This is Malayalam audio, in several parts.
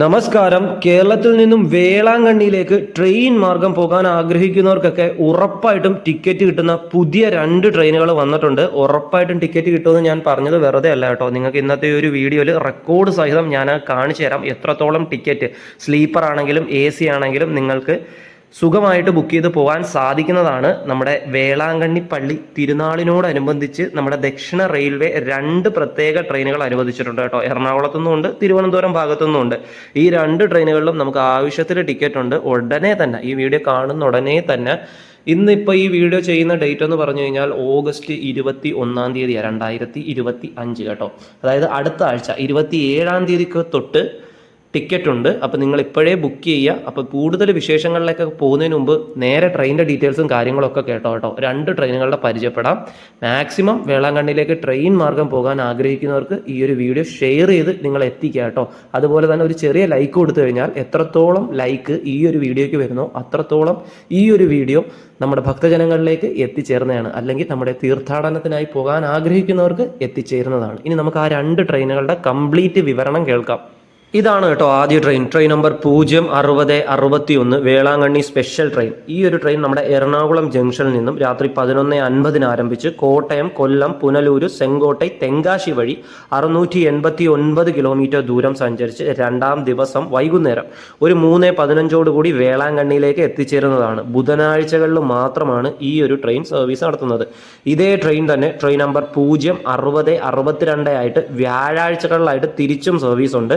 നമസ്കാരം. കേരളത്തിൽ നിന്നും വേളാങ്കണ്ണിയിലേക്ക് ട്രെയിൻ മാർഗം പോകാൻ ആഗ്രഹിക്കുന്നവർക്കൊക്കെ ഉറപ്പായിട്ടും ടിക്കറ്റ് കിട്ടുന്ന പുതിയ രണ്ട് ട്രെയിനുകൾ വന്നിട്ടുണ്ട്. ഉറപ്പായിട്ടും ടിക്കറ്റ് കിട്ടുമെന്ന് ഞാൻ പറഞ്ഞത് വെറുതെ അല്ല കേട്ടോ. നിങ്ങൾക്ക് ഇന്നത്തെ ഒരു വീഡിയോയിൽ റെക്കോർഡ് സഹിതം ഞാൻ കാണിച്ചു തരാം. എത്രത്തോളം ടിക്കറ്റ് സ്ലീപ്പർ ആണെങ്കിലും എ ആണെങ്കിലും നിങ്ങൾക്ക് സുഖമായിട്ട് ബുക്ക് ചെയ്ത് പോകാൻ സാധിക്കുന്നതാണ് നമ്മുടെ വേളാങ്കണ്ണി പള്ളി തിരുനാളിനോടനുബന്ധിച്ച് നമ്മുടെ ദക്ഷിണ റെയിൽവേ രണ്ട് പ്രത്യേക ട്രെയിനുകൾ അനുവദിച്ചിട്ടുണ്ട് കേട്ടോ. എറണാകുളത്തു നിന്നുണ്ട് തിരുവനന്തപുരം ഭാഗത്തു നിന്നുണ്ട് ഈ രണ്ട് ട്രെയിനുകളിലും നമുക്ക് ആവശ്യത്തിന് ടിക്കറ്റ് ഉണ്ട്. ഉടനെ തന്നെ ഈ വീഡിയോ കാണുന്ന ഉടനെ തന്നെ ഇന്നിപ്പോൾ ഈ വീഡിയോ ചെയ്യുന്ന ഡേറ്റ് എന്ന് പറഞ്ഞു കഴിഞ്ഞാൽ ഓഗസ്റ്റ് ഇരുപത്തി ഒന്നാം തീയതിയാണ് രണ്ടായിരത്തി ഇരുപത്തി അഞ്ച് കേട്ടോ. അതായത് അടുത്ത ആഴ്ച ഇരുപത്തി ഏഴാം തീയതിക്ക് തൊട്ട് ടിക്കറ്റ് ഉണ്ട്. അപ്പോൾ നിങ്ങൾ ഇപ്പോഴേ ബുക്ക് ചെയ്യുക. അപ്പോൾ കൂടുതൽ വിശേഷങ്ങളിലേക്ക് പോകുന്നതിന് മുമ്പ് നേരെ ട്രെയിനിന്റെ ഡീറ്റെയിൽസും കാര്യങ്ങളൊക്കെ കേട്ടോ കേട്ടോ. രണ്ട് ട്രെയിനുകളുടെ പരിചയപ്പെടാം. മാക്സിമം വേളാങ്കണ്ണിയിലേക്ക് ട്രെയിൻ മാർഗം പോകാൻ ആഗ്രഹിക്കുന്നവർക്ക് ഈ ഒരു വീഡിയോ ഷെയർ ചെയ്ത് നിങ്ങൾ എത്തിക്കുക കേട്ടോ. അതുപോലെ തന്നെ ഒരു ചെറിയ ലൈക്ക് കൊടുത്തു കഴിഞ്ഞാൽ എത്രത്തോളം ലൈക്ക് ഈ ഒരു വീഡിയോയ്ക്ക് വരുന്നോ അത്രത്തോളം ഈ ഒരു വീഡിയോ നമ്മുടെ ഭക്തജനങ്ങളിലേക്ക് എത്തിച്ചേർന്നതാണ്. അല്ലെങ്കിൽ നമ്മുടെ തീർത്ഥാടനത്തിനായി പോകാൻ ആഗ്രഹിക്കുന്നവർക്ക് എത്തിച്ചേരുന്നതാണ്. ഇനി നമുക്ക് ആ രണ്ട് ട്രെയിനുകളുടെ കംപ്ലീറ്റ് വിവരണം കേൾക്കാം. ഇതാണ് കേട്ടോ ആദ്യ ട്രെയിൻ ട്രെയിൻ നമ്പർ പൂജ്യം അറുപത് അറുപത്തി ഒന്ന് വേളാങ്കണ്ണി സ്പെഷ്യൽ ട്രെയിൻ ഈ ഒരു ട്രെയിൻ നമ്മുടെ എറണാകുളം ജംഗ്ഷനിൽ നിന്നും രാത്രി പതിനൊന്ന് അൻപതിന് ആരംഭിച്ച് കോട്ടയം കൊല്ലം പുനലൂര് സെങ്കോട്ടൈ തെങ്കാശി വഴി അറുന്നൂറ്റി എൺപത്തി ഒൻപത് കിലോമീറ്റർ ദൂരം സഞ്ചരിച്ച് രണ്ടാം ദിവസം വൈകുന്നേരം ഒരു മൂന്ന് പതിനഞ്ചോടുകൂടി വേളാങ്കണ്ണിയിലേക്ക് എത്തിച്ചേരുന്നതാണ്. ബുധനാഴ്ചകളിൽ മാത്രമാണ് ഈ ഒരു ട്രെയിൻ സർവീസ് നടത്തുന്നത്. ഇതേ ട്രെയിൻ തന്നെ ട്രെയിൻ നമ്പർ പൂജ്യം അറുപത് അറുപത്തിരണ്ട് ആയിട്ട് വ്യാഴാഴ്ചകളിലായിട്ട് തിരിച്ചും സർവീസ് ഉണ്ട്.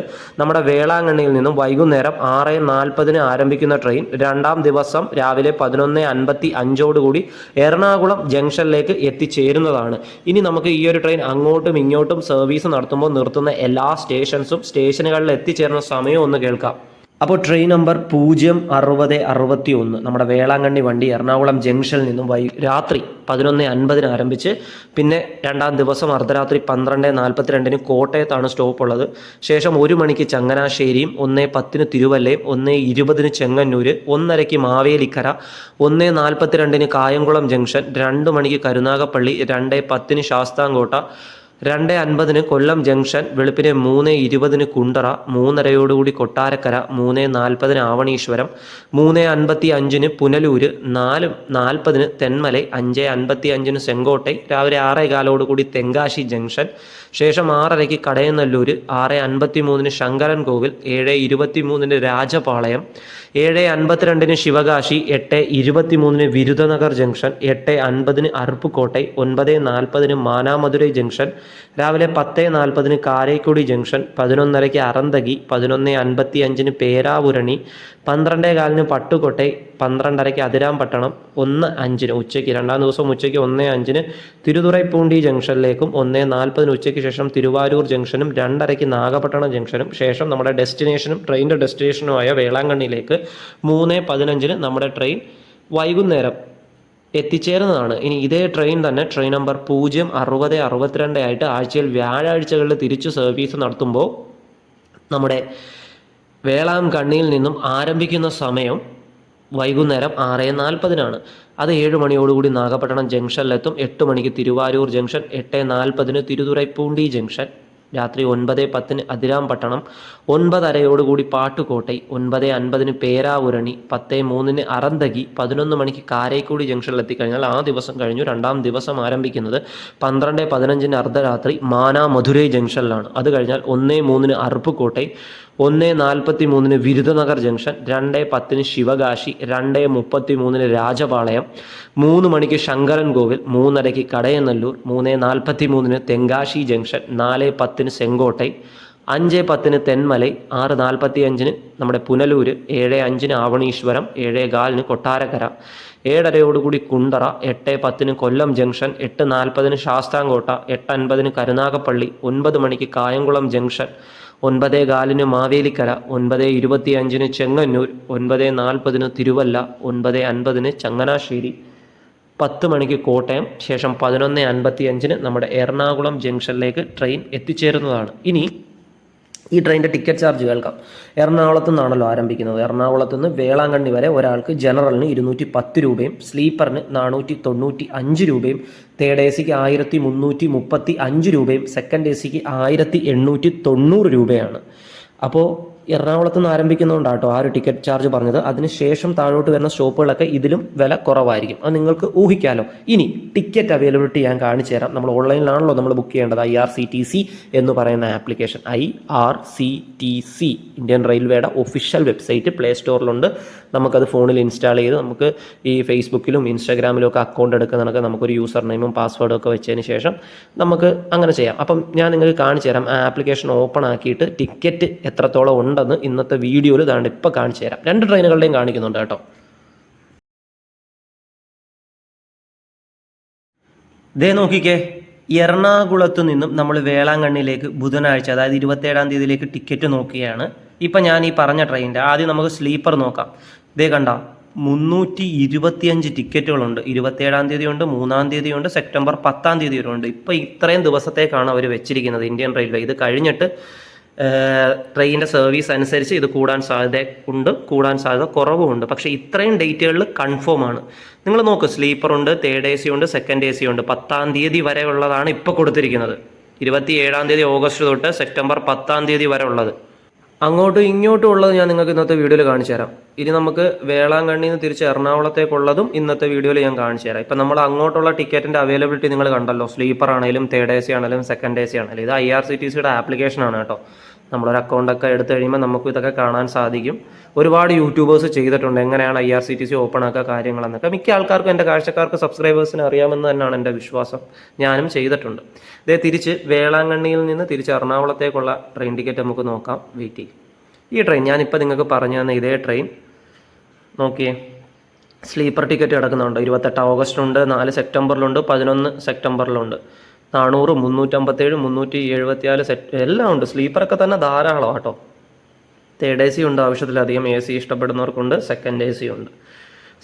നമ്മുടെ വേളാങ്കണ്ണിയിൽ നിന്നും വൈകുന്നേരം ആറ് നാൽപ്പതിന് ആരംഭിക്കുന്ന ട്രെയിൻ രണ്ടാം ദിവസം രാവിലെ പതിനൊന്ന് അൻപത്തി അഞ്ചോടുകൂടി എറണാകുളം ജംഗ്ഷനിലേക്ക് എത്തിച്ചേരുന്നതാണ്. ഇനി നമുക്ക് ഈ ഒരു ട്രെയിൻ അങ്ങോട്ടും ഇങ്ങോട്ടും സർവീസ് നടത്തുമ്പോൾ നിർത്തുന്ന എല്ലാ സ്റ്റേഷൻസും സ്റ്റേഷനുകളിൽ എത്തിച്ചേരുന്ന സമയവും ഒന്ന് കേൾക്കാം. അപ്പോൾ ട്രെയിൻ നമ്പർ പൂജ്യം അറുപത് അറുപത്തി ഒന്ന് നമ്മുടെ വേളാങ്കണ്ണി വണ്ടി എറണാകുളം ജംഗ്ഷനിൽ നിന്നും വൈ രാത്രി പതിനൊന്ന് അൻപതിന് ആരംഭിച്ച് പിന്നെ രണ്ടാം ദിവസം അർദ്ധരാത്രി പന്ത്രണ്ട് നാൽപ്പത്തിരണ്ടിന് കോട്ടയത്താണ് സ്റ്റോപ്പ് ഉള്ളത്. ശേഷം ഒരു മണിക്ക് ചങ്ങനാശ്ശേരിയും ഒന്നേ പത്തിന് തിരുവല്ലയും ഒന്നേ ഇരുപതിന് ചെങ്ങന്നൂര് ഒന്നരയ്ക്ക് മാവേലിക്കര ഒന്നേ നാൽപ്പത്തിരണ്ടിന് കായംകുളം ജംഗ്ഷൻ രണ്ട് മണിക്ക് കരുനാഗപ്പള്ളി രണ്ടേ പത്തിന് ശാസ്താംകോട്ട രണ്ട് അൻപതിന് കൊല്ലം ജംഗ്ഷൻ വെളുപ്പിന് മൂന്ന് ഇരുപതിന് കുണ്ടറ മൂന്നരയോടുകൂടി കൊട്ടാരക്കര മൂന്ന് നാൽപ്പതിന് ആവണീശ്വരം മൂന്ന് അൻപത്തി അഞ്ചിന് പുനലൂര് നാല് നാൽപ്പതിന് തെന്മലൈ അഞ്ച് അൻപത്തി അഞ്ചിന് ചെങ്കോട്ടൈ രാവിലെ ആറേ കാലോടുകൂടി തെങ്കാശി ജംഗ്ഷൻ ശേഷം ആറരയ്ക്ക് കടയനല്ലൂർ ആറ് അൻപത്തി മൂന്നിന് ശങ്കരൻ കോവിൽ ഏഴ് ഇരുപത്തി മൂന്നിന് രാജപാളയം ഏഴ് അൻപത്തിരണ്ടിന് ശിവകാശി എട്ട് ഇരുപത്തി മൂന്നിന് വിരുദനഗർ ജംഗ്ഷൻ എട്ട് അൻപതിന് അറുപ്പുകോട്ടെ ഒൻപത് നാൽപ്പതിന് മാനാമധുരൈ ജംഗ്ഷൻ രാവിലെ പത്ത് നാൽപ്പതിന് കാരേക്കുടി ജംഗ്ഷൻ പതിനൊന്നരയ്ക്ക് അറന്തകി പതിനൊന്ന് അൻപത്തി അഞ്ചിന് പേരാവുരണി പന്ത്രണ്ടേ കാലിന് പട്ടുകോട്ടൈ പന്ത്രണ്ടരയ്ക്ക് അതിരാമ്പട്ടണം ഒന്ന് അഞ്ചിന് ഉച്ചയ്ക്ക് രണ്ടാം ദിവസം ഉച്ചയ്ക്ക് ഒന്ന് അഞ്ചിന് തിരുതുറൈപ്പൂണ്ടി ജംഗ്ഷനിലേക്കും ഒന്ന് നാൽപ്പതിന് ഉച്ചയ്ക്ക് ശേഷം തിരുവാരൂർ ജംഗ്ഷനും രണ്ടരയ്ക്ക് നാഗപട്ടണം ജംഗ്ഷനും ശേഷം നമ്മുടെ ഡെസ്റ്റിനേഷനും ട്രെയിനിന്റെ ഡെസ്റ്റിനേഷനുമായ വേളാങ്കണ്ണിയിലേക്ക് മൂന്ന് പതിനഞ്ചിന് നമ്മുടെ ട്രെയിൻ വൈകുന്നേരം എത്തിച്ചേരുന്നതാണ്. ഇനി ഇതേ ട്രെയിൻ തന്നെ ട്രെയിൻ നമ്പർ പൂജ്യം അറുപത് അറുപത്തിരണ്ട് ആയിട്ട് ആഴ്ചയിൽ വ്യാഴാഴ്ചകളിൽ തിരിച്ചു സർവീസ് നടത്തുമ്പോൾ നമ്മുടെ വേളാം കണ്ണിയിൽ നിന്നും ആരംഭിക്കുന്ന സമയം വൈകുന്നേരം ആറ് നാൽപ്പതിനാണ്. അത് ഏഴ് മണിയോടുകൂടി നാഗപട്ടണം ജംഗ്ഷനിലെത്തും എട്ട് മണിക്ക് തിരുവാരൂർ ജംഗ്ഷൻ എട്ട് നാൽപ്പതിന് തിരുതുറൈപ്പൂണ്ടി ജംഗ്ഷൻ രാത്രി ഒൻപത് പത്തിന് അതിരാമ്പട്ടണം ഒൻപതരയോടുകൂടി പാട്ടുകോട്ടൈ ഒൻപത് അൻപതിന് പേരാവുരണി പത്ത് മൂന്നിന് അറന്തകി പതിനൊന്ന് മണിക്ക് കാരേക്കുടി ജംഗ്ഷനിൽ എത്തിക്കഴിഞ്ഞാൽ ആ ദിവസം കഴിഞ്ഞു. രണ്ടാം ദിവസം ആരംഭിക്കുന്നത് പന്ത്രണ്ട് പതിനഞ്ചിന് അർദ്ധരാത്രി മാനാ മധുരൈ ജംഗ്ഷനിലാണ്. അത് കഴിഞ്ഞാൽ ഒന്ന് മൂന്നിന് അറുപ്പുകോട്ടൈ ഒന്ന് നാൽപ്പത്തി മൂന്നിന് വിരുദനഗർ ജംഗ്ഷൻ രണ്ട് പത്തിന് ശിവകാശി രണ്ട് മുപ്പത്തി മൂന്നിന് രാജപാളയം മൂന്ന് മണിക്ക് ശങ്കരൻ കോവിൽ മൂന്നരയ്ക്ക് കടയനല്ലൂർ മൂന്ന് നാൽപ്പത്തി മൂന്നിന് തെങ്കാശി ജംഗ്ഷൻ നാല് പത്തിന് സെങ്കോട്ടൈ അഞ്ച് പത്തിന് തെന്മലൈ ആറ് നാൽപ്പത്തി അഞ്ചിന് നമ്മുടെ പുനലൂർ ഏഴ് അഞ്ചിന് ആവണീശ്വരം ഏഴ് കാലിന് കൊട്ടാരക്കര ഏഴരയോടുകൂടി കുണ്ടറ എട്ട് പത്തിന് കൊല്ലം ജംഗ്ഷൻ എട്ട് നാൽപ്പതിന് ശാസ്താംകോട്ട എട്ട് അൻപതിന് കരുനാഗപ്പള്ളി ഒൻപത് മണിക്ക് കായംകുളം ജംഗ്ഷൻ ഒൻപത് കാലിന് മാവേലിക്കര ഒൻപത് ഇരുപത്തി അഞ്ചിന് ചെങ്ങന്നൂർ ഒൻപത് നാൽപ്പതിന് തിരുവല്ല ഒൻപത് അൻപതിന് ചങ്ങനാശ്ശേരി. പത്ത് മണിക്ക് കോട്ടയം ശേഷം പതിനൊന്ന് അൻപത്തി അഞ്ചിന് നമ്മുടെ എറണാകുളം ജംഗ്ഷനിലേക്ക് ട്രെയിൻ എത്തിച്ചേരുന്നതാണ്. ഇനി ഈ ട്രെയിനിന്റെ ടിക്കറ്റ് ചാർജ് കേൾക്കാം. എറണാകുളത്തു നിന്നാണല്ലോ ആരംഭിക്കുന്നത്. എറണാകുളത്തു നിന്ന് വേളാങ്കണ്ണി വരെ ഒരാൾക്ക് ജനറലിന് ഇരുന്നൂറ്റി പത്ത് രൂപയും സ്ലീപ്പറിന് നാനൂറ്റി തൊണ്ണൂറ്റി അഞ്ച് രൂപയും തേർഡ് എ സിക്ക് ആയിരത്തി മുന്നൂറ്റി മുപ്പത്തി അഞ്ച് രൂപയും സെക്കൻഡ് എ സിക്ക് ആയിരത്തി എണ്ണൂറ്റി തൊണ്ണൂറ് രൂപയാണ്. അപ്പോൾ എറണാകുളത്ത് നിന്ന് ആരംഭിക്കുന്നതുകൊണ്ടാട്ടോ ആ ഒരു ടിക്കറ്റ് ചാർജ് പറഞ്ഞത്. അതിനുശേഷം താഴോട്ട് വരുന്ന സ്റ്റോപ്പുകളൊക്കെ ഇതിലും വില കുറവായിരിക്കും. അത് നിങ്ങൾക്ക് ഊഹിക്കാമല്ലോ ഇനി ടിക്കറ്റ് അവൈലബിലിറ്റി ഞാൻ കാണിച്ചു തരാം. നമ്മൾ ഓൺലൈനിലാണല്ലോ നമ്മൾ ബുക്ക് ചെയ്യേണ്ടത്. I R C T C എന്ന് പറയുന്ന application I R C T C Indian റെയിൽവേയുടെ ഒഫീഷ്യൽ വെബ്സൈറ്റ് പ്ലേ സ്റ്റോറിലുണ്ട് നമുക്കത് ഫോണിൽ ഇൻസ്റ്റാൾ ചെയ്ത് നമുക്ക് ഈ ഫേസ്ബുക്കിലും ഇൻസ്റ്റാഗ്രാമിലും ഒക്കെ അക്കൗണ്ട് എടുക്കുന്നതൊക്കെ നമുക്കൊരു യൂസർ നെയിമും പാസ്വേഡും ഒക്കെ വെച്ചതിന് ശേഷം നമുക്ക് അങ്ങനെ ചെയ്യാം. അപ്പം ഞാൻ നിങ്ങൾക്ക് കാണിച്ചു തരാം. ആ ആപ്ലിക്കേഷൻ ഓപ്പൺ ആക്കിയിട്ട് ടിക്കറ്റ് എത്രത്തോളം ഉണ്ടെന്ന് ഇന്നത്തെ വീഡിയോയിൽ ഇതാണ്ട് ഇപ്പോൾ കാണിച്ചു തരാം. രണ്ട് ട്രെയിനുകളുടെയും കാണിക്കുന്നുണ്ട് കേട്ടോ. ദേ നോക്കിക്കേ എറണാകുളത്ത് നിന്നും നമ്മൾ വേളാങ്കണ്ണിയിലേക്ക് ബുധനാഴ്ച അതായത് ഇരുപത്തേഴാം തീയതിയിലേക്ക് ടിക്കറ്റ് നോക്കുകയാണ്. ഇപ്പം ഞാൻ ഈ പറഞ്ഞ ട്രെയിനിന്റെ ആദ്യം നമുക്ക് സ്ലീപ്പർ നോക്കാം. ദേ കണ്ട മുന്നൂറ്റി ഇരുപത്തിയഞ്ച് ടിക്കറ്റുകളുണ്ട്. ഇരുപത്തേഴാം തീയതി ഉണ്ട് മൂന്നാം തീയതി ഉണ്ട് സെപ്റ്റംബർ പത്താം തീയതി വരെ ഉണ്ട് ഇപ്പം ഇത്രയും ദിവസത്തേക്കാണ് അവർ വെച്ചിരിക്കുന്നത് ഇന്ത്യൻ റെയിൽവേ. ഇത് കഴിഞ്ഞിട്ട് ട്രെയിനിന്റെ സർവീസ് അനുസരിച്ച് ഇത് കൂടാൻ സാധ്യത ഉണ്ട് കൂടാൻ സാധ്യത കുറവുമുണ്ട്. പക്ഷേ ഇത്രയും ഡേറ്റുകളിൽ കൺഫേം ആണ്. നിങ്ങൾ നോക്കൂ സ്ലീപ്പർ ഉണ്ട് തേർഡ് എ സി ഉണ്ട് സെക്കൻഡ് എ സി ഉണ്ട്. പത്താം തീയതി വരെ ഉള്ളതാണ് ഇപ്പോൾ കൊടുത്തിരിക്കുന്നത്. ഇരുപത്തി ഏഴാം തീയതി ഓഗസ്റ്റ് തൊട്ട് സെപ്റ്റംബർ പത്താം തീയതി വരെ ഉള്ളത്. അങ്ങോട്ടും ഇങ്ങോട്ടും ഉള്ളത് ഞാൻ നിങ്ങൾക്ക് ഇന്നത്തെ വീഡിയോയിൽ കാണിച്ചു തരാം. ഇനി നമുക്ക് വേളാങ്കണ്ണിയിൽ നിന്ന് തിരിച്ച് എറണാകുളത്തേക്കുള്ളതും ഇന്നത്തെ വീഡിയോയിൽ ഞാൻ കാണിച്ചു തരാം. ഇപ്പം നമ്മൾ അങ്ങോട്ടുള്ള ടിക്കറ്റിന്റെ അവൈലബിലിറ്റി നിങ്ങൾ കണ്ടല്ലോ. സ്ലീപ്പർ ആണെങ്കിലും തേർഡ് എ സി ആണെങ്കിലും സെക്കൻഡ് എ സി ആണെങ്കിലും. ഇത് ഐ ആർ സി ടി സിയുടെ ആപ്ലിക്കേഷൻ ആണ് കേട്ടോ. നമ്മളൊരു അക്കൗണ്ടൊക്കെ എടുത്തു കഴിയുമ്പോൾ നമുക്ക് ഇതൊക്കെ കാണാൻ സാധിക്കും. ഒരുപാട് യൂട്യൂബേഴ്സ് ചെയ്തിട്ടുണ്ട്. എങ്ങനെയാണ് I R C T C open ആക്കുക കാര്യങ്ങളെന്നൊക്കെ മിക്ക ആൾക്കാർക്കും എന്റെ കാഴ്ചക്കാർക്ക് സബ്സ്ക്രൈബേഴ്സിന് അറിയാമെന്ന് തന്നെയാണ് എന്റെ വിശ്വാസം. ഞാനും ചെയ്തിട്ടുണ്ട്. ഇതേ തിരിച്ച് വേളാങ്കണ്ണിയിൽ നിന്ന് തിരിച്ച് എറണാകുളത്തേക്കുള്ള ട്രെയിൻ ടിക്കറ്റ് നമുക്ക് നോക്കാം. വെയിറ്റ് ചെയ്യും. ഈ ട്രെയിൻ ഞാനിപ്പോൾ നിങ്ങൾക്ക് പറഞ്ഞു തന്ന ഇതേ ട്രെയിൻ നോക്കിയേ. സ്ലീപ്പർ ടിക്കറ്റ് കിടക്കുന്നുണ്ട്. ഇരുപത്തെട്ട് ഓഗസ്റ്റ് ഉണ്ട് നാല് സെപ്റ്റംബറിലുണ്ട് പതിനൊന്ന് സെപ്റ്റംബറിലുണ്ട്. നാനൂറ് മുന്നൂറ്റമ്പത്തേഴ് മുന്നൂറ്റി എഴുപത്തിനാല് സെറ്റ് എല്ലാം ഉണ്ട്. സ്ലീപ്പറൊക്കെ തന്നെ ധാരാളം കേട്ടോ തേർഡ് എ സി ഉണ്ട് ആവശ്യത്തിലധികം. എ സി ഇഷ്ടപ്പെടുന്നവർക്കുണ്ട്. സെക്കൻഡ് എ സി ഉണ്ട്.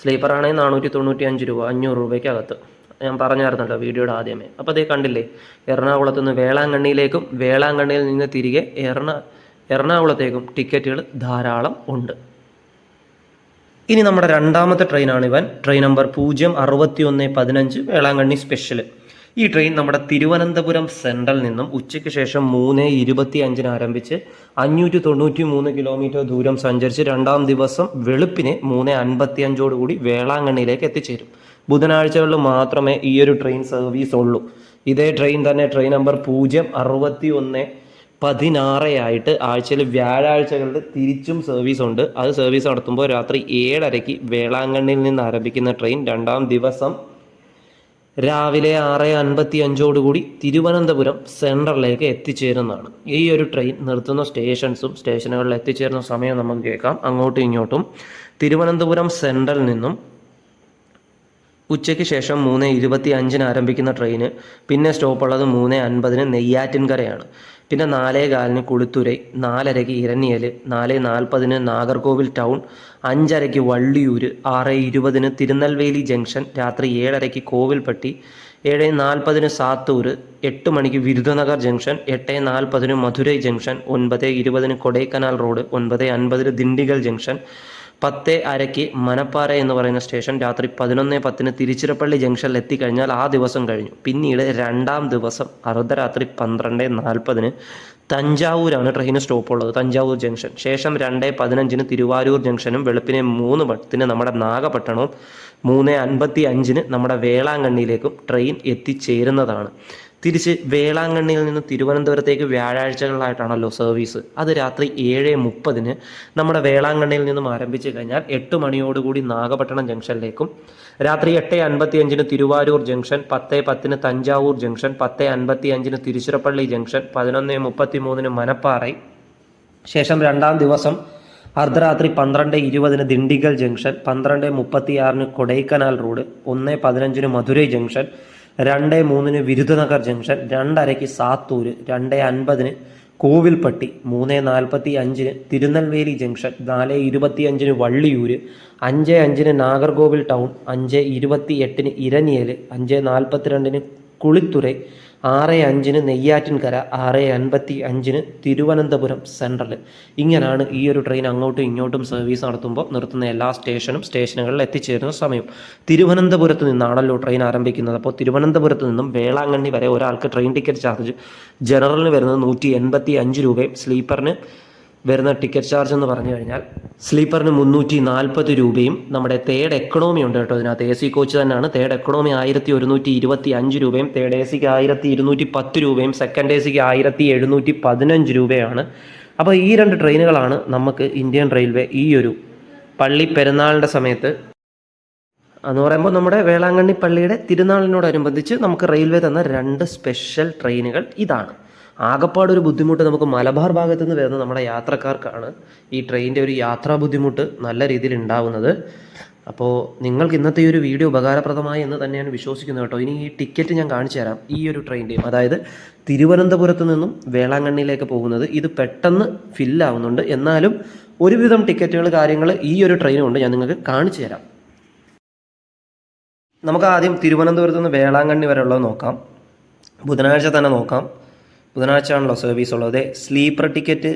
സ്ലീപ്പറാണെങ്കിൽ നാനൂറ്റി തൊണ്ണൂറ്റി അഞ്ച് രൂപ അഞ്ഞൂറ് രൂപയ്ക്കകത്ത്. ഞാൻ പറഞ്ഞായിരുന്നല്ലോ വീഡിയോയുടെ ആദ്യമേ. അപ്പോൾ അതേ കണ്ടില്ലേ? എറണാകുളത്ത് നിന്ന് വേളാങ്കണ്ണിയിലേക്കും വേളാങ്കണ്ണിയിൽ നിന്ന് തിരികെ എറണ എറണാകുളത്തേക്കും ടിക്കറ്റുകൾ ധാരാളം ഉണ്ട്. ഇനി നമ്മുടെ രണ്ടാമത്തെ ട്രെയിനാണ് ഇവൻ ട്രെയിൻ നമ്പർ പൂജ്യം അറുപത്തി ഒന്ന് പതിനഞ്ച് വേളാങ്കണ്ണി സ്പെഷ്യൽ ഈ ട്രെയിൻ നമ്മുടെ തിരുവനന്തപുരം സെൻട്രൽ നിന്നും ഉച്ചയ്ക്ക് ശേഷം മൂന്ന് ഇരുപത്തി അഞ്ചിന് ആരംഭിച്ച് അഞ്ഞൂറ്റി തൊണ്ണൂറ്റി മൂന്ന് കിലോമീറ്റർ ദൂരം സഞ്ചരിച്ച് രണ്ടാം ദിവസം വെളുപ്പിന് മൂന്ന് അൻപത്തി അഞ്ചോടുകൂടി വേളാങ്കണ്ണിയിലേക്ക് എത്തിച്ചേരും. ബുധനാഴ്ചകളിൽ മാത്രമേ ഈ ഒരു ട്രെയിൻ സർവീസ് ഉള്ളൂ. ഇതേ ട്രെയിൻ തന്നെ ട്രെയിൻ നമ്പർ പൂജ്യം അറുപത്തി ഒന്ന് പതിനാറയായിട്ട് ആഴ്ചയിൽ വ്യാഴാഴ്ചകളിൽ തിരിച്ചും സർവീസ് ഉണ്ട്. അത് സർവീസ് നടത്തുമ്പോൾ രാത്രി ഏഴരയ്ക്ക് വേളാങ്കണ്ണിയിൽ നിന്ന് ആരംഭിക്കുന്ന ട്രെയിൻ രണ്ടാം ദിവസം രാവിലെ ആറ് അൻപത്തി അഞ്ചോടുകൂടി തിരുവനന്തപുരം സെൻട്രലിലേക്ക് എത്തിച്ചേരുന്നതാണ്. ഈ ഒരു ട്രെയിൻ നിർത്തുന്ന സ്റ്റേഷൻസും സ്റ്റേഷനുകളിൽ എത്തിച്ചേരുന്ന സമയം നമുക്ക് കേൾക്കാം. അങ്ങോട്ടും ഇങ്ങോട്ടും. തിരുവനന്തപുരം സെൻട്രലിൽ നിന്നും ഉച്ചയ്ക്ക് ശേഷം മൂന്ന് ഇരുപത്തി അഞ്ചിന് ആരംഭിക്കുന്ന ട്രെയിന് പിന്നെ സ്റ്റോപ്പുള്ളത് മൂന്ന് അൻപതിന് നെയ്യാറ്റിൻകരയാണ്. പിന്നെ നാലേ കാലിന് കൊളുത്തുരൈ നാലരയ്ക്ക് ഇരണിയൽ നാല് നാൽപ്പതിന് നാഗർകോവിൽ ടൗൺ അഞ്ചരയ്ക്ക് വള്ളിയൂർ ആറ് ഇരുപതിന് തിരുനെൽവേലി ജംഗ്ഷൻ രാത്രി ഏഴരയ്ക്ക് കോവിൽപ്പട്ടി ഏഴ് നാൽപ്പതിന് സാത്തൂർ എട്ട് മണിക്ക് വിരുദ്ധനഗർ ജംഗ്ഷൻ എട്ട് നാൽപ്പതിന് മധുരൈ ജംഗ്ഷൻ ഒൻപത് ഇരുപതിന് കൊടൈക്കനാൽ റോഡ് ഒൻപത് അൻപതിന് ദിണ്ടിഗൽ ജംഗ്ഷൻ പത്ത് അരയ്ക്ക് മനപ്പാറ എന്ന് പറയുന്ന സ്റ്റേഷൻ രാത്രി പതിനൊന്ന് പത്തിന് തിരുച്ചിറപ്പള്ളി ജംഗ്ഷനിൽ എത്തിക്കഴിഞ്ഞാൽ ആ ദിവസം കഴിഞ്ഞു. പിന്നീട് രണ്ടാം ദിവസം അർദ്ധരാത്രി പന്ത്രണ്ട് നാൽപ്പതിന് തഞ്ചാവൂരാണ് ട്രെയിന് സ്റ്റോപ്പ് ഉള്ളത് തഞ്ചാവൂർ ജംഗ്ഷൻ. ശേഷം രണ്ട് പതിനഞ്ചിന് തിരുവാരൂർ ജംഗ്ഷനും വെളുപ്പിനെ മൂന്ന് പത്തിന് നമ്മുടെ നാഗപട്ടണവും മൂന്ന് അൻപത്തി അഞ്ചിന് നമ്മുടെ വേളാങ്കണ്ണിയിലേക്കും ട്രെയിൻ എത്തിച്ചേരുന്നതാണ്. തിരിച്ച് വേളാങ്കണ്ണിയിൽ നിന്ന് തിരുവനന്തപുരത്തേക്ക് വ്യാഴാഴ്ചകളിലായിട്ടാണല്ലോ സർവീസ് അത് രാത്രി ഏഴ് മുപ്പതിന് നമ്മുടെ വേളാങ്കണ്ണിയിൽ നിന്നും ആരംഭിച്ചു കഴിഞ്ഞാൽ എട്ട് മണിയോടുകൂടി നാഗപട്ടണം ജംഗ്ഷനിലേക്കും രാത്രി എട്ട് അൻപത്തി അഞ്ചിന് തിരുവാരൂർ ജംഗ്ഷൻ പത്ത് പത്തിന് തഞ്ചാവൂർ ജംഗ്ഷൻ പത്ത് അൻപത്തി അഞ്ചിന് തിരുച്ചിറപ്പള്ളി ജംഗ്ഷൻ പതിനൊന്ന് മുപ്പത്തി മൂന്നിന് മനപ്പാറൈ. ശേഷം രണ്ടാം ദിവസം അർദ്ധരാത്രി പന്ത്രണ്ട് ഇരുപതിന് ദിണ്ടിഗൽ ജംഗ്ഷൻ പന്ത്രണ്ട് മുപ്പത്തിയാറിന് കൊടൈക്കനാൽ റോഡ് ഒന്ന് പതിനഞ്ചിന് മധുരൈ ജംഗ്ഷൻ രണ്ട് മൂന്നിന് വിരുദ്ധനഗർ ജംഗ്ഷൻ രണ്ടരയ്ക്ക് സാത്തൂർ രണ്ട് അൻപതിന് കോവിൽപ്പട്ടി മൂന്ന് നാൽപ്പത്തി അഞ്ചിന് തിരുനെൽവേലി ജംഗ്ഷൻ നാല് ഇരുപത്തി അഞ്ചിന് വള്ളിയൂര് അഞ്ച് അഞ്ചിന് നാഗർകോവിൽ ടൗൺ അഞ്ച് ഇരുപത്തി എട്ടിന് ഇരനിയൽ അഞ്ച് നാൽപ്പത്തിരണ്ടിന് കുളിത്തുറൈ ആറ് അഞ്ചിന് നെയ്യാറ്റിൻകര ആറ് അൻപത്തി അഞ്ചിന് തിരുവനന്തപുരം സെൻട്രൽ. ഇങ്ങനെയാണ് ഈ ഒരു ട്രെയിൻ അങ്ങോട്ടും ഇങ്ങോട്ടും സർവീസ് നടത്തുമ്പോൾ നിർത്തുന്ന എല്ലാ സ്റ്റേഷനും സ്റ്റേഷനുകളിൽ എത്തിച്ചേരുന്ന സമയം. തിരുവനന്തപുരത്ത് നിന്നാണല്ലോ ട്രെയിൻ ആരംഭിക്കുന്നത്. അപ്പോൾ തിരുവനന്തപുരത്ത് നിന്നും വേളാങ്കണ്ണി വരെ ഒരാൾക്ക് ട്രെയിൻ ടിക്കറ്റ് ചാർജ് ജനറലിന് വരുന്നത് നൂറ്റി എൺപത്തി അഞ്ച് രൂപയും സ്ലീപ്പറിന് വരുന്ന ടിക്കറ്റ് ചാർജ് എന്ന് പറഞ്ഞു കഴിഞ്ഞാൽ സ്ലീപ്പറിന് മുന്നൂറ്റി നാൽപ്പത് രൂപയും നമ്മുടെ തേർഡ് എക്കണോമി ഉണ്ട് കേട്ടോ ഇതിനകത്ത്. എ സി കോച്ച് തന്നെയാണ്. തേർഡ് എക്കണോമി ആയിരത്തി ഒരുന്നൂറ്റി ഇരുപത്തി അഞ്ച് രൂപയും തേർഡ് എ സിക്ക് ആയിരത്തി ഇരുന്നൂറ്റി പത്ത് രൂപയും സെക്കൻഡ് എ സിക്ക് ആയിരത്തി എഴുന്നൂറ്റി പതിനഞ്ച് രൂപയാണ്. അപ്പോൾ ഈ രണ്ട് ട്രെയിനുകളാണ് നമുക്ക് ഇന്ത്യൻ റെയിൽവേ ഈ ഒരു പള്ളി പെരുന്നാളിന്റെ സമയത്ത് എന്ന് പറയുമ്പോൾ നമ്മുടെ വേളാങ്കണ്ണി പള്ളിയുടെ തിരുനാളിനോടനുബന്ധിച്ച് നമുക്ക് റെയിൽവേ തന്ന രണ്ട് സ്പെഷ്യൽ ട്രെയിനുകൾ ഇതാണ്. ആകപ്പാട് ഒരു ബുദ്ധിമുട്ട് നമുക്ക് മലബാർ ഭാഗത്ത് നിന്ന് വരുന്ന നമ്മുടെ യാത്രക്കാർക്കാണ് ഈ ട്രെയിനിന്റെ ഒരു യാത്രാ ബുദ്ധിമുട്ട് നല്ല രീതിയിൽ ഉണ്ടാവുന്നത്. അപ്പോൾ നിങ്ങൾക്ക് ഇന്നത്തെ ഈ ഒരു വീഡിയോ ഉപകാരപ്രദമായി എന്ന് തന്നെയാണ് വിശ്വസിക്കുന്നത് കേട്ടോ. ഇനി ഈ ടിക്കറ്റ് ഞാൻ കാണിച്ചു തരാം. ഈ ഒരു ട്രെയിനിന്റെയും അതായത് തിരുവനന്തപുരത്ത് നിന്നും വേളാങ്കണ്ണിയിലേക്ക് പോകുന്നത് ഇത് പെട്ടെന്ന് ഫില്ലാവുന്നുണ്ട് എന്നാലും ഒരുവിധം ടിക്കറ്റുകൾ കാര്യങ്ങൾ ഈ ഒരു ട്രെയിനുകൊണ്ട് ഞാൻ നിങ്ങൾക്ക് കാണിച്ചു തരാം. നമുക്ക് ആദ്യം തിരുവനന്തപുരത്ത് നിന്ന് വേളാങ്കണ്ണി വരെയുള്ളത് നോക്കാം. ബുധനാഴ്ച തന്നെ നോക്കാം. ബുധനാഴ്ച ആണല്ലോ സർവീസ് ഉള്ളത് സ്ലീപ്പർ ടിക്കറ്റ്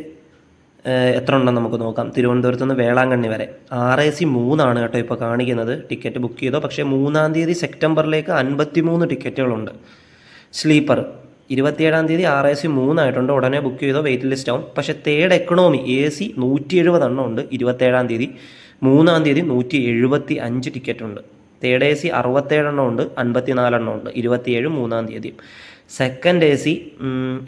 എത്ര ഉണ്ടെന്ന് നമുക്ക് നോക്കാം. തിരുവനന്തപുരത്ത് നിന്ന് വേളാങ്കണ്ണി വരെ. ആർ എ സി മൂന്നാണ് കേട്ടോ ഇപ്പോൾ കാണിക്കുന്നത്. ടിക്കറ്റ് ബുക്ക് ചെയ്തോ. പക്ഷേ മൂന്നാം തീയതി സെപ്റ്റംബറിലേക്ക് അൻപത്തി മൂന്ന് ടിക്കറ്റുകളുണ്ട് സ്ലീപ്പർ ഇരുപത്തിയേഴാം തീയതി ആർ എ സി മൂന്നായിട്ടുണ്ട്. ഉടനെ ബുക്ക് ചെയ്തോ വെയിറ്റ് ലിസ്റ്റ് ആവും. പക്ഷേ തേർഡ് എക്കണോമി എ സി നൂറ്റി എഴുപത് എണ്ണം ഉണ്ട് ഇരുപത്തേഴാം തീയതി. മൂന്നാം തീയതി നൂറ്റി എഴുപത്തി അഞ്ച് ടിക്കറ്റ് ഉണ്ട്. തേർഡ് എ സി അറുപത്തേഴെണ്ണം ഉണ്ട് അൻപത്തി നാലെണ്ണം ഉണ്ട്. ഇരുപത്തിയേഴ് മൂന്നാം തീയതി സെക്കൻഡ് എ സി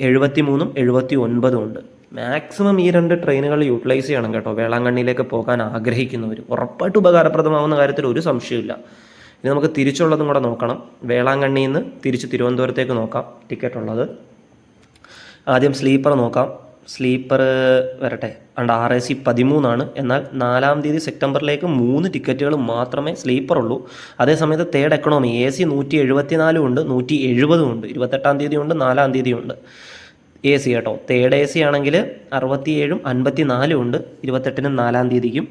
എഴുപത്തി മൂന്നും എഴുപത്തി ഒൻപതും ഉണ്ട്. മാക്സിമം ഈ രണ്ട് ട്രെയിനുകൾ യൂട്ടിലൈസ് ചെയ്യണം കേട്ടോ. വേളാങ്കണ്ണിയിലേക്ക് പോകാൻ ആഗ്രഹിക്കുന്നവർ. ഉറപ്പായിട്ട് ഉപകാരപ്രദമാവുന്ന കാര്യത്തിൽ ഒരു സംശയമില്ല ഇനി നമുക്ക് തിരിച്ചുള്ളതും കൂടെ നോക്കണം. വേളാങ്കണ്ണിയിൽ നിന്ന് തിരിച്ച് തിരുവനന്തപുരത്തേക്ക് നോക്കാം. ടിക്കറ്റ് ഉള്ളത്. ആദ്യം സ്ലീപ്പർ നോക്കാം. സ്ലീപ്പർ വരട്ടെ അണ്ട് ആർ എ സി പതിമൂന്നാണ്. എന്നാൽ നാലാം തീയതി സെപ്റ്റംബറിലേക്ക് മൂന്ന് ടിക്കറ്റുകൾ മാത്രമേ സ്ലീപ്പർ ഉള്ളൂ അതേസമയത്ത് തേർഡ് എക്കണോമി എ സി നൂറ്റി എഴുപത്തിനാലും ഉണ്ട് നൂറ്റി എഴുപതും ഉണ്ട്. ഇരുപത്തെട്ടാം തീയതി ഉണ്ട് നാലാം തീയതി ഉണ്ട്. എ സി കേട്ടോ. തേർഡ് എ സി ആണെങ്കിൽ അറുപത്തിയേഴും അൻപത്തി നാലും ഉണ്ട് ഇരുപത്തെട്ടിനും നാലാം തീയതിക്കും.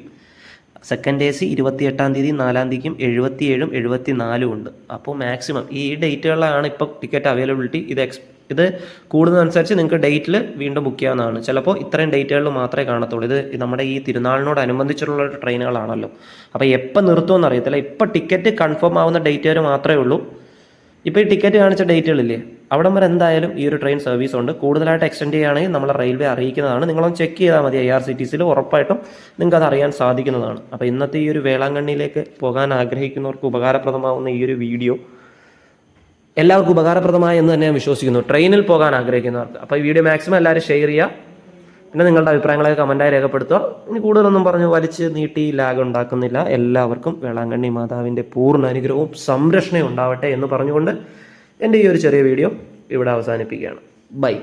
സെക്കൻഡ് എ സി ഇരുപത്തിയെട്ടാം തീയതി നാലാം തീയതിക്കും എഴുപത്തിയേഴും എഴുപത്തി നാലും ഉണ്ട്. അപ്പോൾ മാക്സിമം ഈ ഡേറ്റുകളിലാണ് ഇപ്പോൾ ടിക്കറ്റ് അവൈലബിലിറ്റി. ഇത് എക്സ് ഇത് കൂടുന്നതനുസരിച്ച് നിങ്ങൾക്ക് ഡേറ്റിൽ വീണ്ടും ബുക്ക് ചെയ്യാവുന്നതാണ്. ചിലപ്പോൾ ഇത്രയും ഡേറ്റുകളിൽ മാത്രമേ കാണത്തുള്ളൂ. ഇത് നമ്മുടെ ഈ തിരുനാളിനോടനുബന്ധിച്ചുള്ള ട്രെയിനുകളാണല്ലോ. അപ്പോൾ എപ്പോൾ നിർത്തുമെന്ന് അറിയത്തില്ല. ഇപ്പോൾ ടിക്കറ്റ് കൺഫേം ആവുന്ന ഡേറ്റ് വരെ മാത്രമേ ഉള്ളൂ. ഇപ്പോൾ ഈ ടിക്കറ്റ് കാണിച്ച ഡേറ്റുകളില്ലേ അവിടം വരെ എന്തായാലും ഈ ഒരു ട്രെയിൻ സർവീസ് ഉണ്ട്. കൂടുതലായിട്ട് എക്സ്റ്റെൻഡ് ചെയ്യുകയാണെങ്കിൽ നമ്മളെ റെയിൽവേ അറിയിക്കുന്നതാണ്. നിങ്ങളൊന്ന് ചെക്ക് ചെയ്താൽ മതി ഐ ആർ സി ടി സിയിൽ ഉറപ്പായിട്ടും നിങ്ങൾക്ക് അത് അറിയാൻ സാധിക്കുന്നതാണ്. അപ്പോൾ ഇന്നത്തെ ഈ ഒരു വേളാങ്കണ്ണിയിലേക്ക് പോകാൻ ആഗ്രഹിക്കുന്നവർക്ക് ഉപകാരപ്രദമാവുന്ന ഈ ഒരു വീഡിയോ എല്ലാവർക്കും ഉപകാരപ്രദമായ എന്ന് തന്നെ ഞാൻ വിശ്വസിക്കുന്നു. ട്രെയിനിൽ പോകാൻ ആഗ്രഹിക്കുന്നവർക്ക് അപ്പോൾ ഈ വീഡിയോ മാക്സിമം എല്ലാവരും ഷെയർ ചെയ്യുക. പിന്നെ നിങ്ങളുടെ അഭിപ്രായങ്ങളൊക്കെ കമന്റായി രേഖപ്പെടുത്തുക. ഇനി കൂടുതലൊന്നും പറഞ്ഞു വലിച്ച് നീട്ടി ലാഗ് ഉണ്ടാക്കുന്നില്ല. എല്ലാവർക്കും വേളാങ്കണ്ണി മാതാവിന്റെ പൂർണ അനുഗ്രഹവും സംരക്ഷണയും ഉണ്ടാവട്ടെ എന്ന് പറഞ്ഞുകൊണ്ട് എന്റെ ഈ ഒരു ചെറിയ വീഡിയോ ഇവിടെ അവസാനിപ്പിക്കുകയാണ്. ബൈ